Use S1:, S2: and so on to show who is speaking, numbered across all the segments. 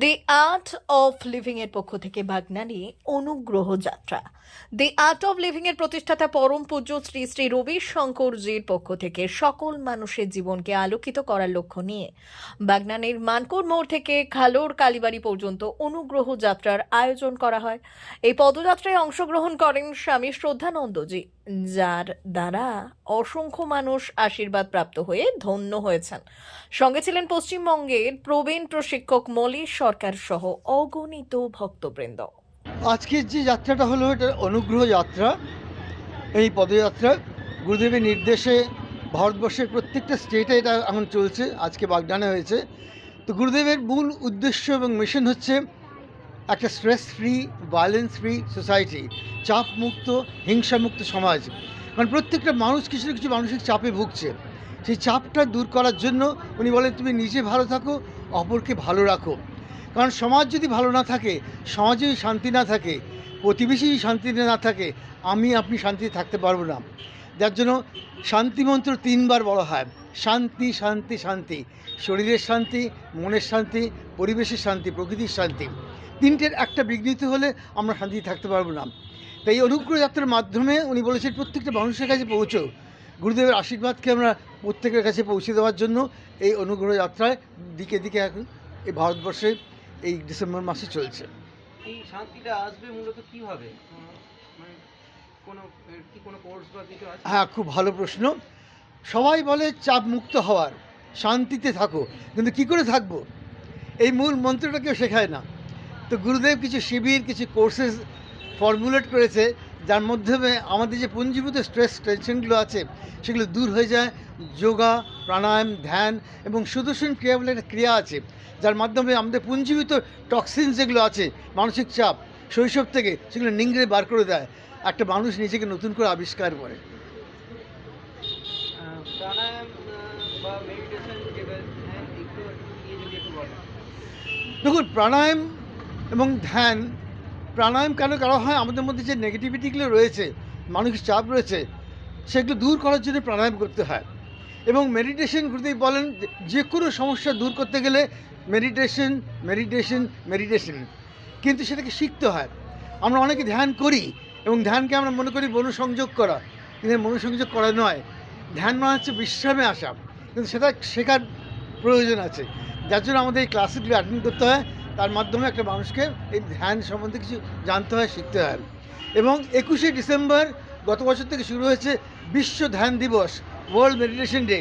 S1: The art of living এর পক্ষ থেকে বাগনানি অনুগ্রহ যাত্রা। দি আর্ট অফ লিভিং এর প্রতিষ্ঠাতা পরম পূজ্য শ্রী শ্রী রবি শঙ্করজির পক্ষ থেকে সকল মানুষের জীবনকে আলোকিত করার লক্ষ্য নিয়ে বাগনানির মানকুর মোড় থেকে খালোর কালীবাড়ি পর্যন্ত অনুগ্রহ যাত্রার আয়োজন করা হয়। এই পদযাত্রায় অংশগ্রহণ করেন স্বামী শ্রদ্ধানন্দজি, যার দ্বারা অসংখ্য মানুষ আশীর্বাদ প্রাপ্ত হয়ে ধন্য হয়েছেন। সঙ্গে ছিলেন পশ্চিমবঙ্গের প্রবীণ প্রশিক্ষক মলি সরকার সহ অগণিত ভক্তবৃন্দ।
S2: আজকের যে যাত্রাটা হলো, এটা অনুগ্রহ যাত্রা। এই পদযাত্রা গুরুদেবের নির্দেশে ভারতবর্ষের প্রত্যেকটা স্টেটে এটা এখন চলছে, আজকে বাগডানে হয়েছে। তো গুরুদেবের মূল উদ্দেশ্য এবং মিশন হচ্ছে একটা stress free violence free society চাপ মুক্ত হিংসামুক্ত সমাজ। কারণ প্রত্যেকটা মানুষ কিছু না কিছু মানসিক চাপে ভুগছে। সেই চাপটা দূর করার জন্য উনি বলেন, তুমি নিজে ভালো থাকো, অপরকে ভালো রাখো। কারণ সমাজ যদি ভালো না থাকে, সমাজে শান্তি না থাকে, প্রতিবেশী যদি শান্তিতে না থাকে, আমি, আপনি শান্তিতে থাকতে পারব না। যার জন্য শান্তি মন্ত্র তিনবার বলা হয়। শান্তি শান্তি শান্তি। শরীরের শান্তি, মনের শান্তি, পরিবেশের শান্তি, প্রকৃতির শান্তি। তিনটের একটা বিঘ্নিত হলে আমরা শান্তিতে থাকতে পারব না। তাই এই অনুগ্রহ যাত্রার মাধ্যমে উনি বলেছেন প্রত্যেকটা মানুষের কাছে পৌঁছো গুরুদেবের আশীর্বাদকে আমরা প্রত্যেকের কাছে পৌঁছে দেওয়ার জন্য এই অনুগ্রহ যাত্রায় দিকে দিকে এখন এই ভারতবর্ষে এই ডিসেম্বর মাসে চলছে।
S3: এই শান্তিটা আসবে মূলত কীভাবে? মানে
S2: হ্যাঁ খুব ভালো প্রশ্ন। সবাই বলে চাপ মুক্ত হওয়ার শান্তিতে থাকো। কিন্তু কি করে থাকব? এই মূল মন্ত্রটা কেউ শেখায় না। তো গুরুদেব কিছু শিবির কিছু কোর্সেস ফর্মুলেট করেছে যার মাধ্যমে আমাদের যে পুঞ্জীভূত স্ট্রেস টেনশনগুলো আছে সেগুলো দূর হয়ে যায়। যোগা প্রাণায়াম ধ্যান এবং সুদর্শন ক্রিয়া বলে একটা ক্রিয়া আছে যার মাধ্যমে আমাদের পুঞ্জীভূত টক্সিন যেগুলো আছে মানসিক চাপ শৈশব থেকে সেগুলো নিংড়ে বার করে দেয়। একটা মানুষ নিজেকে নতুন করে আবিষ্কার করে।
S3: হ্যাঁ
S2: দেখুন প্রাণায়াম এবং ধ্যান প্রাণায়াম কেন করা হয়? আমাদের মধ্যে যে নেগেটিভিটিগুলো রয়েছে, মানসিক চাপ রয়েছে, সেগুলো দূর করার জন্য প্রাণায়াম করতে হয়। এবং মেডিটেশন গুরুদেব বলেন যে- যে কোনো সমস্যা দূর করতে গেলে মেডিটেশন মেডিটেশন মেডিটেশন কিন্তু সেটাকে শিখতে হয়। আমরা অনেকে ধ্যান করি এবং ধ্যানকে আমরা মনে করি মনোসংযোগ করা। কিন্তু মনোসংযোগ করা নয়। ধ্যান মানে হচ্ছে বিশ্রামে আসা। কিন্তু সেটা শেখার প্রয়োজন আছে। যার জন্য আমাদের এই ক্লাসগুলো অ্যাটেন্ড করতে হয়। তার মাধ্যমে একটা মানুষকে এই ধ্যান সম্বন্ধে কিছু জানতে হয় শিখতে হয়। এবং একুশে ডিসেম্বর গত বছর থেকে শুরু হয়েছে বিশ্ব ধ্যান দিবস ওয়ার্ল্ড মেডিটেশন ডে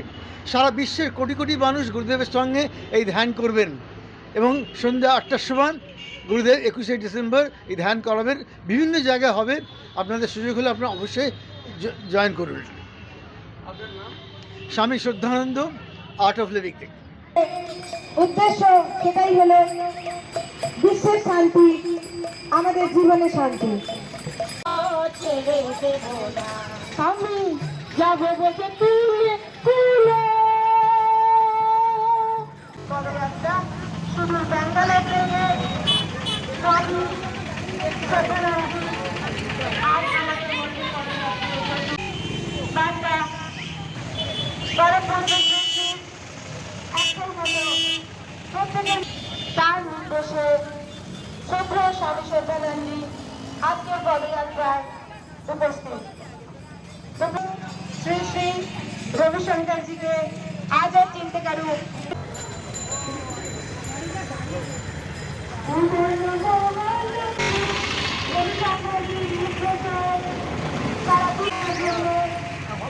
S2: সারা বিশ্বের কোটি কোটি মানুষ গুরুদেবের সঙ্গে এই ধ্যান করবেন। এবং সন্ধ্যা আটটার সমান গুরুদেব একুশে ডিসেম্বর এই ধ্যান করাবেন বিভিন্ন জায়গায় হবে। আপনাদের সুযোগ হলে আপনারা অবশ্যই জয়েন করুন।
S3: আপনার নাম?
S2: স্বামী শ্রদ্ধানন্দ আর্ট অফ লিভিং থেকে।
S4: উদ্দেশ্য সেটাই হলো বিশ্বের শান্তি আমাদের জীবনে শান্তি। আমি যাব বসে তুলে উপস্থিত শ্রী শ্রী রবিশঙ্করজিকে আজ আর চিনতে কারু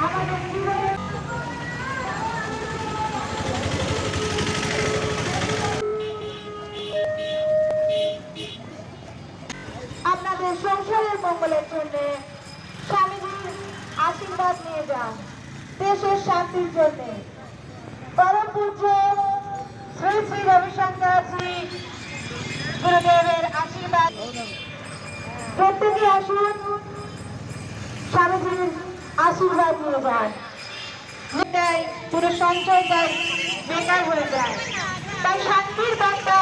S4: আমাদের জীবনে আশীর্বাদ নিয়ে যান দেশের শান্তির জন্য। পরম পূজ্য শ্রী শ্রী রবিশঙ্কর শ্রী গুরুদেবের আশীর্বাদ। প্রত্যেকে আসুন, স্বামীজির আশীর্বাদ নিয়ে যান। পুরো বেকার হয়ে যায়। তাই শান্তির বার্তা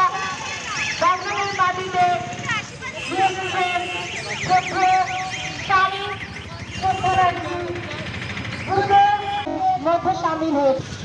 S4: বাংলাদেশের মাটিতে দিয়েছেন স্বামী মধ্যে সামিল হয়েছে